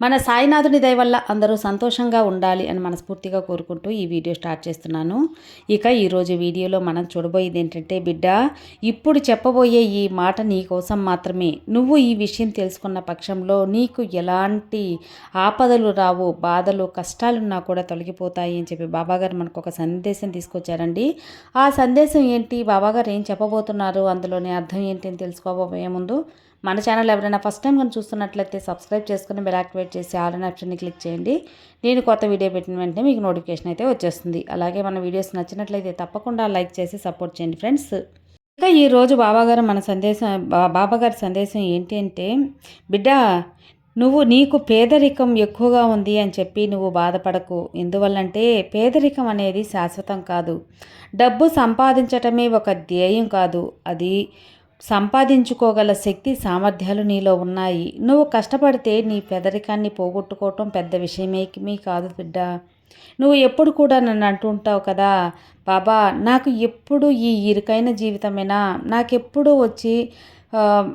మన సాయినాథుని దయ వల్ల అందరూ సంతోషంగా ఉండాలి అని మనస్ఫూర్తిగా కోరుకుంటూ ఈ వీడియో స్టార్ట్ చేస్తున్నాను. ఇక ఈరోజు వీడియోలో మనం చూడబోయేది ఏంటంటే బిడ్డ ఇప్పుడు చెప్పబోయే ఈ మాట నీ కోసం మాత్రమే. నువ్వు ఈ విషయం తెలుసుకున్న పక్షంలో నీకు ఎలాంటి ఆపదలు రావు బాధలు కష్టాలున్నా కూడా తొలగిపోతాయి అని చెప్పి బాబాగారు మనకు ఒక సందేశం తీసుకొచ్చారండి. ఆ సందేశం ఏంటి? బాబాగారు ఏం చెప్పబోతున్నారు? అందులోని అర్థం ఏంటి అని తెలుసుకోబోయే ముందు మన ఛానల్ ఎవరైనా ఫస్ట్ టైం కానీ చూస్తున్నట్లయితే సబ్స్క్రైబ్ చేసుకుని బెల్ యాక్టివేట్ చేసి ఆల్ అనే ఆప్షన్ని క్లిక్ చేయండి. నేను కొత్త వీడియో పెట్టిన వెంటనే మీకు నోటిఫికేషన్ అయితే వచ్చేస్తుంది. అలాగే మన వీడియోస్ నచ్చినట్లయితే తప్పకుండా లైక్ చేసి సపోర్ట్ చేయండి ఫ్రెండ్స్ ఇంకా ఈరోజు బాబాగారు మన సందేశం బాబాగారి సందేశం ఏంటి అంటే బిడ్డ నువ్వు నీకు పేదరికం ఎక్కువగా ఉంది అని చెప్పి నువ్వు బాధపడకు. ఎందువల్లంటే పేదరికం అనేది శాశ్వతం కాదు. డబ్బు సంపాదించటమే ఒక ధ్యేయం కాదు. అది సంపాదించుకోగల శక్తి సామర్థ్యాలు నీలో ఉన్నాయి. నువ్వు కష్టపడితే నీ పేదరికాన్ని పోగొట్టుకోవటం పెద్ద విషయమేమీ కాదు బిడ్డ. నువ్వు ఎప్పుడు కూడా నన్ను అంటుంటావు కదా బాబా నాకు ఎప్పుడు ఈ ఇరుకైన జీవితమేనా? నాకెప్పుడు వచ్చి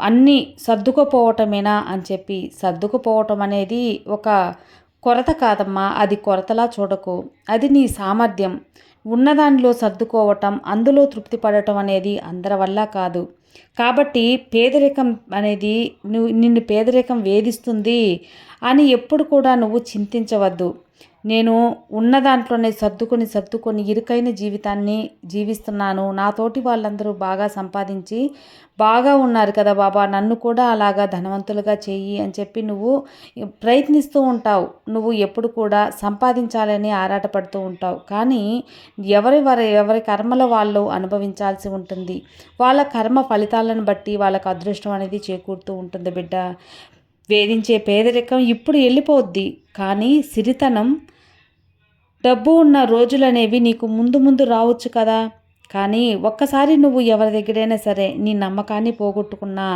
అన్నీ సర్దుకుపోవటమేనా? అని చెప్పి. సర్దుకుపోవటం అనేది ఒక కొరత కాదమ్మా అది కొరతలా చూడకు. అది నీ సామర్థ్యం. ఉన్నదానిలో సర్దుకోవటం అందులో తృప్తి పడటం అనేది అందరి వల్ల కాదు. కాబట్టి పేదరికం అనేది నువ్వు నిన్ను పేదరికం వేధిస్తుంది అని ఎప్పుడు కూడా నువ్వు చింతించవద్దు. నేను ఉన్న దాంట్లోనే సర్దుకొని సర్దుకొని ఇరుకైన జీవితాన్ని జీవిస్తున్నాను. నాతోటి వాళ్ళందరూ బాగా సంపాదించి బాగా ఉన్నారు కదా బాబా నన్ను కూడా అలాగా ధనవంతులుగా చెయ్యి అని చెప్పి నువ్వు ప్రయత్నిస్తూ ఉంటావు. నువ్వు ఎప్పుడు కూడా సంపాదించాలని ఆరాటపడుతూ ఉంటావు. కానీ ఎవరి వారి ఎవరి కర్మల వాళ్ళు అనుభవించాల్సి ఉంటుంది. వాళ్ళ కర్మ ఫలితాలను బట్టి వాళ్ళకు అదృష్టం అనేది చేకూరుతూ ఉంటుంది బిడ్డ. వేధించే పేదరికం ఇప్పుడు వెళ్ళిపోద్ది కానీ సిరితనం డబ్బు ఉన్న రోజులనేవి నీకు ముందు ముందు రావచ్చు కదా. కానీ ఒక్కసారి నువ్వు ఎవరి దగ్గరైనా సరే నీ నమ్మకాన్ని పోగొట్టుకున్నా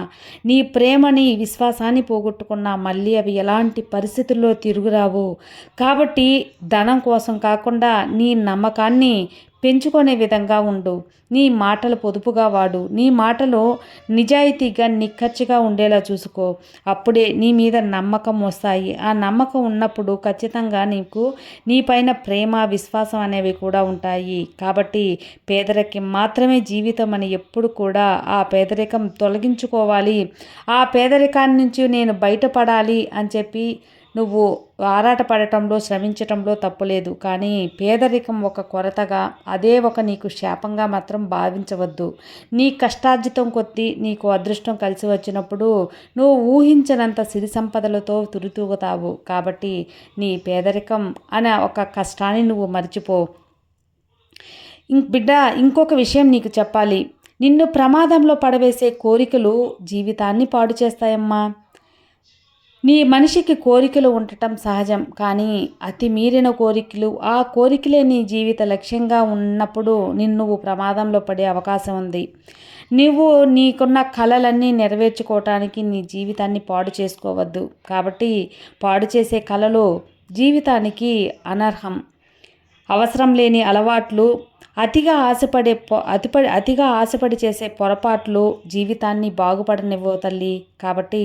నీ ప్రేమని విశ్వాసాన్ని పోగొట్టుకున్నా మళ్ళీ అవి ఎలాంటి పరిస్థితుల్లో తిరుగురావు. కాబట్టి ధనం కోసం కాకుండా నీ నమ్మకాన్ని పెంచుకునే విధంగా ఉండు. నీ మాటలు పొదుపుగా వాడు. నీ మాటలు నిజాయితీగా నిక్కచ్చిగా ఉండేలా చూసుకో. అప్పుడే నీ మీద నమ్మకం వస్తాయి. ఆ నమ్మకం ఉన్నప్పుడు ఖచ్చితంగా నీకు నీపైన ప్రేమ విశ్వాసం అనేవి కూడా ఉంటాయి. కాబట్టి పేదరికం మాత్రమే జీవితం అని ఎప్పుడు కూడా ఆ పేదరికం తొలగించుకోవాలి. ఆ పేదరికాన్ని నుంచి నేను బయటపడాలి అని చెప్పి నువ్వు ఆరాటపడటంలో శ్రమించటంలో తప్పులేదు. కానీ పేదరికం ఒక కొరతగా అదే ఒక నీకు శాపంగా మాత్రం భావించవద్దు. నీ కష్టార్జితం కొద్దీ నీకు అదృష్టం కలిసి వచ్చినప్పుడు నువ్వు ఊహించనంత సిరి సంపదలతో తురితూగుతావు కాబట్టి నీ పేదరికం అనే ఒక కష్టాన్ని నువ్వు మర్చిపో. ఇం- బిడ్డ ఇంకొక విషయం నీకు చెప్పాలి. నిన్ను ప్రమాదంలో పడవేసే కోరికలు జీవితాన్ని పాడు చేస్తాయమ్మా. నీ మనిషికి కోరికలు ఉండటం సహజం కానీ అతి మీరిన కోరికలు ఆ కోరికలే నీ జీవిత లక్ష్యంగా ఉన్నప్పుడు నిన్ను నువ్వు ప్రమాదంలో పడే అవకాశం ఉంది. నువ్వు నీకున్న కళలన్నీ నెరవేర్చుకోవటానికి నీ జీవితాన్ని పాడు చేసుకోవద్దు. కాబట్టి పాడు చేసే కళలు జీవితానికి అనర్హం. అవసరం లేని అలవాట్లు అతిగా ఆశపడే అతిపడి అతిగా ఆశపడి చేసే పొరపాట్లు జీవితాన్ని బాగుపడనివ్వవు తల్లి. కాబట్టి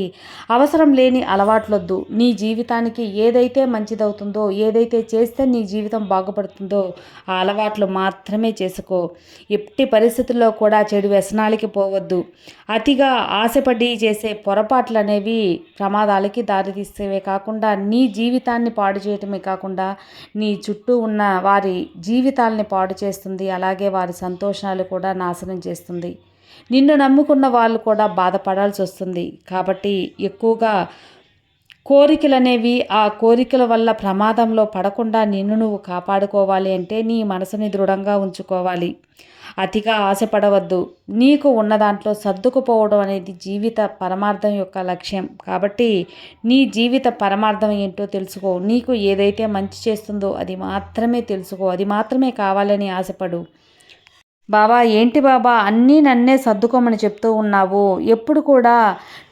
అవసరం లేని అలవాట్లొద్దు. నీ జీవితానికి ఏదైతే మంచిదవుతుందో ఏదైతే చేస్తే నీ జీవితం బాగుపడుతుందో ఆ అలవాట్లు మాత్రమే చేసుకో. ఎట్టి పరిస్థితుల్లో కూడా చెడు వ్యసనాలకి పోవద్దు. అతిగా ఆశపడి చేసే పొరపాట్లు అనేవి ప్రమాదాలకి దారితీసేవే కాకుండా నీ జీవితాన్ని పాడు చేయటమే కాకుండా నీ చుట్టూ ఉన్న వారి జీవితాలని పాడు చేస్తుంది. అలాగే వారి సంతోషాలు కూడా నాశనం చేస్తుంది. నిన్ను నమ్ముకున్న వాళ్ళు కూడా బాధపడాల్సి వస్తుంది. కాబట్టి ఎక్కువగా కోరికలు అనేవి ఆ కోరికల వల్ల ప్రమాదంలో పడకుండా నిన్ను నువ్వు కాపాడుకోవాలి అంటే నీ మనసుని దృఢంగా ఉంచుకోవాలి. అతిగా ఆశపడవద్దు. నీకు ఉన్న దాంట్లో సర్దుకుపోవడం అనేది జీవిత పరమార్థం యొక్క లక్ష్యం. కాబట్టి నీ జీవిత పరమార్థం ఏంటో తెలుసుకో. నీకు ఏదైతే మంచి చేస్తుందో అది మాత్రమే తెలుసుకో. అది మాత్రమే కావాలని ఆశపడు. బాబా ఏంటి బాబా? అన్నీ నన్నే సర్దుకోమని చెప్తూ ఉన్నావు. ఎప్పుడు కూడా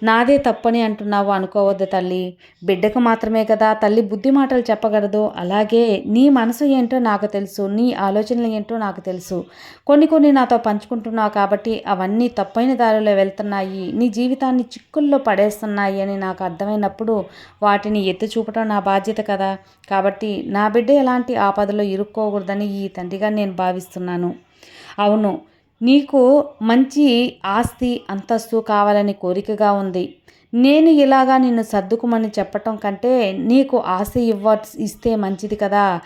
నాదే తప్పని అంటున్నావు అనుకోవద్దు తల్లి. బిడ్డకు మాత్రమే కదా తల్లి బుద్ధి మాటలు చెప్పగలదు. అలాగే నీ మనసు ఏంటో నాకు తెలుసు నీ ఆలోచనలు ఏంటో నాకు తెలుసు. కొన్ని కొన్ని నాతో పంచుకుంటున్నావు కాబట్టి అవన్నీ తప్పైన దారిలో వెళ్తున్నాయి. నీ జీవితాన్ని చిక్కుల్లో పడేస్తున్నాయి అని నాకు అర్థమైనప్పుడు వాటిని ఎత్తి చూపడం నా బాధ్యత కదా. కాబట్టి నా బిడ్డ ఎలాంటి ఆపదలో ఇరుక్కోకూడదని ఈ తండ్రిగా నేను భావిస్తున్నాను. అవును. నీకు మంచి ఆస్తి అంతస్తు కావాలని కోరికగా ఉంది. నేను ఇలాగా నిన్ను సర్దుకుమని చెప్పటం కంటే నీకు ఆశ ఇవ్వ ఇస్తే మంచిది కదా.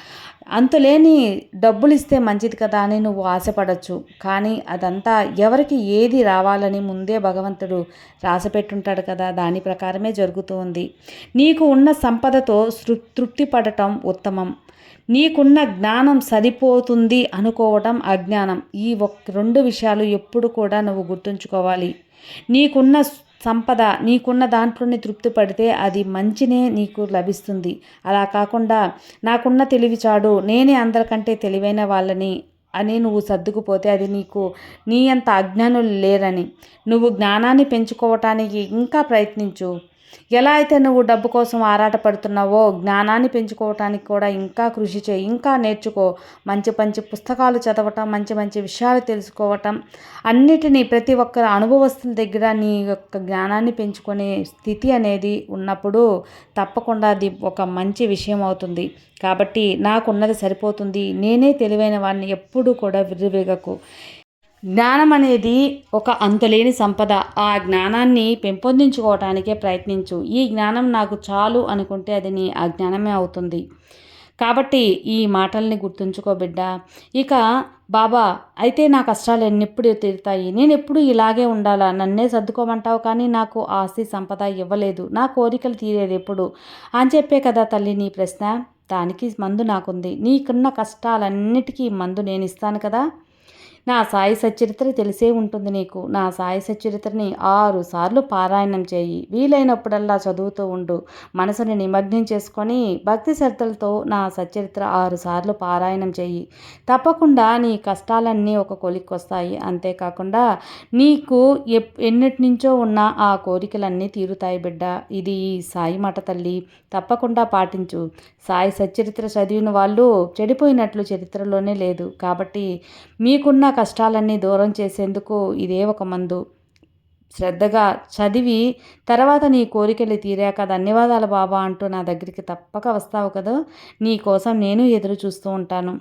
అంతులేని డబ్బులు ఇస్తే మంచిది కదా అని నువ్వు ఆశపడచ్చు. కానీ అదంతా ఎవరికి ఏది రావాలని ముందే భగవంతుడు రాసిపెట్టుంటాడు కదా. దాని ప్రకారమే జరుగుతూ ఉంది. నీకు ఉన్న సంపదతో తృప్తి పడటం ఉత్తమం. నీకున్న జ్ఞానం సరిపోతుంది అనుకోవడం అజ్ఞానం. ఈ ఒక్క రెండు విషయాలు ఎప్పుడు కూడా నువ్వు గుర్తుంచుకోవాలి. నీకున్న సంపద నీకున్న దాంట్లోనే తృప్తి పడితే అది మంచినే నీకు లభిస్తుంది. అలా కాకుండా నాకున్న తెలివి చాడు నేనే అందరికంటే తెలివైన వాళ్ళని అని నువ్వు సర్దుకుపోతే అది నీకు నీ అంత అజ్ఞానులు లేరని. నువ్వు జ్ఞానాన్ని పెంచుకోవటానికి ఇంకా ప్రయత్నించు. ఎలా అయితే నువ్వు డబ్బు కోసం ఆరాటపడుతున్నావో జ్ఞానాన్ని పెంచుకోవటానికి కూడా ఇంకా కృషి చేయి. ఇంకా నేర్చుకో. మంచి మంచి పుస్తకాలు చదవటం మంచి మంచి విషయాలు తెలుసుకోవటం అన్నిటినీ ప్రతి ఒక్కరి అనుభవస్తుల దగ్గర నీ యొక్క జ్ఞానాన్ని పెంచుకునే స్థితి అనేది ఉన్నప్పుడు తప్పకుండా అది ఒక మంచి విషయం అవుతుంది. కాబట్టి నాకున్నది సరిపోతుంది. నేనే తెలివైన వాడిని ఎప్పుడూ కూడా విర్రివేగకు. జ్ఞానం అనేది ఒక అంతులేని సంపద. ఆ జ్ఞానాన్ని పెంపొందించుకోవటానికే ప్రయత్నించు. ఈ జ్ఞానం నాకు చాలు అనుకుంటే అది నీ అజ్ఞానమే అవుతుంది. కాబట్టి ఈ మాటల్ని గుర్తుంచుకో బిడ్డ. ఇక బాబా అయితే నా కష్టాలు ఎన్నెప్పుడు తీరుతాయి? నేను ఎప్పుడు ఇలాగే ఉండాలా? నన్నే సర్దుకోమంటావు కానీ నాకు ఆస్తి సంపద ఇవ్వలేదు. నా కోరికలు తీరేది ఎప్పుడు? అని చెప్పే కదా తల్లి నీ ప్రశ్న. దానికి మందు నాకుంది. నీకున్న కష్టాలన్నిటికీ మందు నేను ఇస్తాను కదా? నా సాయి సచరిత్ర తెలిసే ఉంటుంది నీకు. నా సాయి సచరిత్రని ఆరు సార్లు పారాయణం చేయి. వీలైనప్పుడల్లా చదువుతూ ఉండు. మనసుని నిమగ్నం చేసుకొని భక్తి శ్రద్ధలతో నా సచరిత్ర ఆరు సార్లు పారాయణం చేయి. తప్పకుండా నీ కష్టాలన్నీ ఒక కొలిక్కొస్తాయి. అంతేకాకుండా నీకు ఎన్నిటి నుంచో ఉన్న ఆ కోరికలన్నీ తీరుతాయి బిడ్డ. ఇది సాయి మాట తల్లి. తప్పకుండా పాటించు. సాయి సచరిత్ర చదివిన వాళ్ళు చెడిపోయినట్లు చరిత్రలోనే లేదు. కాబట్టి మీకున్న కష్టాలన్నీ దూరం చేసేందుకు ఇదే ఒక మందు. శ్రద్ధగా చదివి తర్వాత నీ కోరికలు తీరాక ధన్యవాదాలు బాబా అంటూ నా దగ్గరికి తప్పక వస్తావు కదా? నీ కోసం నేను ఎదురు చూస్తూ ఉంటాను.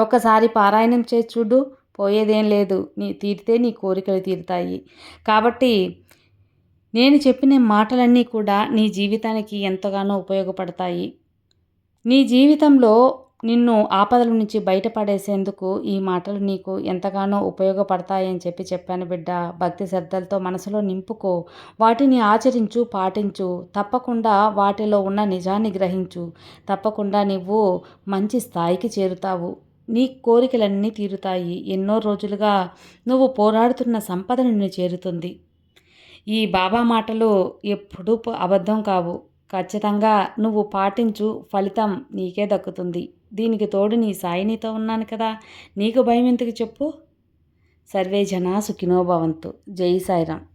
ఒక్కసారి పారాయణం చేసి చూడు పోయేదేం లేదు. నీ తీరితే నీ కోరికలు తీరుతాయి. కాబట్టి నేను చెప్పిన మాటలన్నీ కూడా నీ జీవితానికి ఎంతగానో ఉపయోగపడతాయి. నీ జీవితంలో నిన్ను ఆపదల నుంచి బయటపడేసేందుకు ఈ మాటలు నీకు ఎంతగానో ఉపయోగపడతాయని చెప్పి చెప్పాను బిడ్డ. భక్తి శ్రద్ధలతో మనసులో నింపుకో. వాటిని ఆచరించు పాటించు. తప్పకుండా వాటిలో ఉన్న నిజాన్ని గ్రహించు. తప్పకుండా నువ్వు మంచి స్థాయికి చేరుతావు. నీ కోరికలన్నీ తీరుతాయి. ఎన్నో రోజులుగా నువ్వు పోరాడుతున్న సంపద నిన్ను చేరుతుంది. ఈ బాబా మాటలు ఎప్పుడూ అబద్ధం కావు. ఖచ్చితంగా నువ్వు పాటించు ఫలితం నీకే దక్కుతుంది. దీనికి తోడు నీ సాయి నీతో ఉన్నాను కదా. నీకు భయం ఎందుకు చెప్పు. సర్వే జనా సుఖినోభవంతు జై సాయిరామ్.